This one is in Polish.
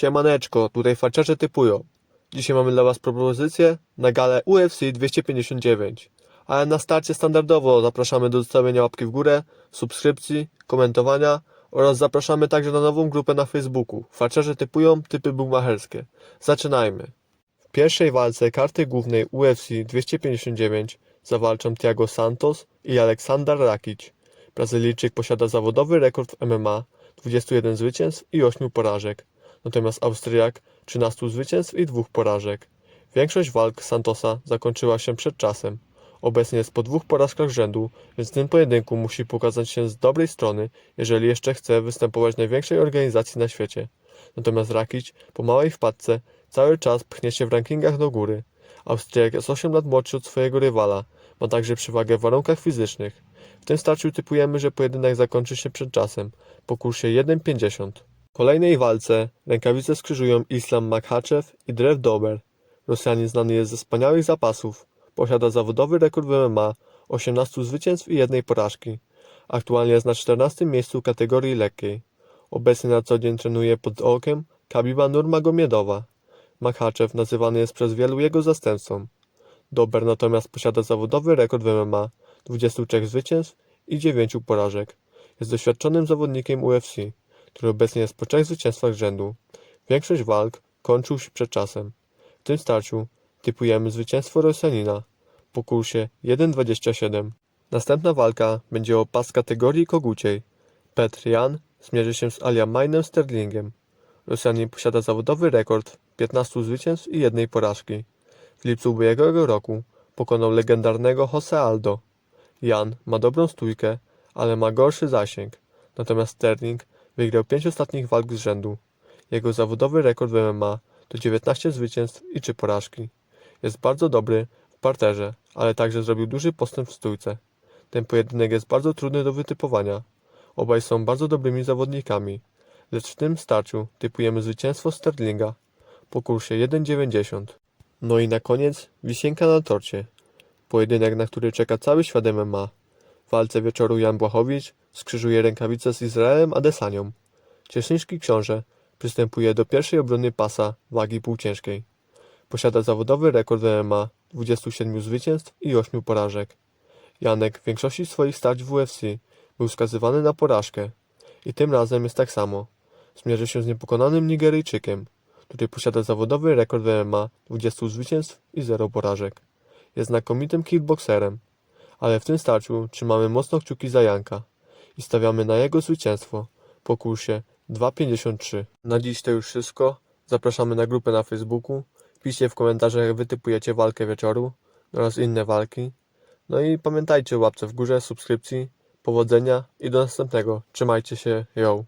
Siemaneczko, tutaj farciarze typują. Dzisiaj mamy dla Was propozycję na galę UFC 259. Ale na starcie standardowo zapraszamy do zostawienia łapki w górę, subskrypcji, komentowania oraz zapraszamy także na nową grupę na Facebooku. Farciarze typują typy bumacherskie. Zaczynajmy. W pierwszej walce karty głównej UFC 259 zawalczą Thiago Santos i Aleksander Rakic. Brazylijczyk posiada zawodowy rekord w MMA 21 zwycięstw i 8 porażek, natomiast Austriak 13 zwycięstw i 2 porażek. Większość walk Santosa zakończyła się przed czasem. Obecnie jest po dwóch porażkach rzędu, więc w tym pojedynku musi pokazać się z dobrej strony, jeżeli jeszcze chce występować w największej organizacji na świecie. Natomiast Rakic po małej wpadce cały czas pchnie się w rankingach do góry. Austriak jest 8 lat młodszy od swojego rywala, ma także przewagę w warunkach fizycznych. W tym starciu typujemy, że pojedynek zakończy się przed czasem, po kursie 1.50. Kolejnej walce rękawice skrzyżują Islam Makhachev i Drew Dober. Rosjanin znany jest ze wspaniałych zapasów. Posiada zawodowy rekord w MMA, 18 zwycięstw i jednej porażki. Aktualnie jest na 14 miejscu kategorii lekkiej. Obecnie na co dzień trenuje pod okiem Kabiba Nurmagomiedowa. Makhachev nazywany jest przez wielu jego zastępcą. Dober natomiast posiada zawodowy rekord w MMA, 23 zwycięstw i 9 porażek. Jest doświadczonym zawodnikiem UFC, który obecnie jest po trzech zwycięstwach rzędu. Większość walk kończył się przed czasem. W tym starciu typujemy zwycięstwo Rosjanina po kursie 1.27. Następna walka będzie o pas kategorii koguciej. Petr Jan zmierzy się z Aliamainem Sterlingiem. Rosjanin posiada zawodowy rekord 15 zwycięstw i jednej porażki. W lipcu ubiegłego roku pokonał legendarnego Jose Aldo. Jan ma dobrą stójkę, ale ma gorszy zasięg. Natomiast Sterling wygrał 5 ostatnich walk z rzędu. Jego zawodowy rekord w MMA to 19 zwycięstw i 3 porażki. Jest bardzo dobry w parterze, ale także zrobił duży postęp w stójce. Ten pojedynek jest bardzo trudny do wytypowania. Obaj są bardzo dobrymi zawodnikami, lecz w tym starciu typujemy zwycięstwo Sterlinga po kursie 1.90. No i na koniec wisienka na torcie. Pojedynek, na który czeka cały świat MMA. W walce wieczoru Jan Błachowicz skrzyżuje rękawice z Izraelem Adesanią. Cieszyński książę przystępuje do pierwszej obrony pasa wagi półciężkiej. Posiada zawodowy rekord MMA 27 zwycięstw i 8 porażek. Janek w większości swoich starć w UFC był skazywany na porażkę i tym razem jest tak samo. Zmierzy się z niepokonanym Nigeryjczykiem, który posiada zawodowy rekord MMA 20 zwycięstw i 0 porażek. Jest znakomitym kickboxerem, ale w tym starciu trzymamy mocno kciuki za Janka i stawiamy na jego zwycięstwo po kursie 2.53. Na dziś to już wszystko. Zapraszamy na grupę na Facebooku. Piszcie w komentarzach, jak wy typujecie walkę wieczoru oraz inne walki. No i pamiętajcie o łapce w górze, subskrypcji, powodzenia i do następnego. Trzymajcie się, yo!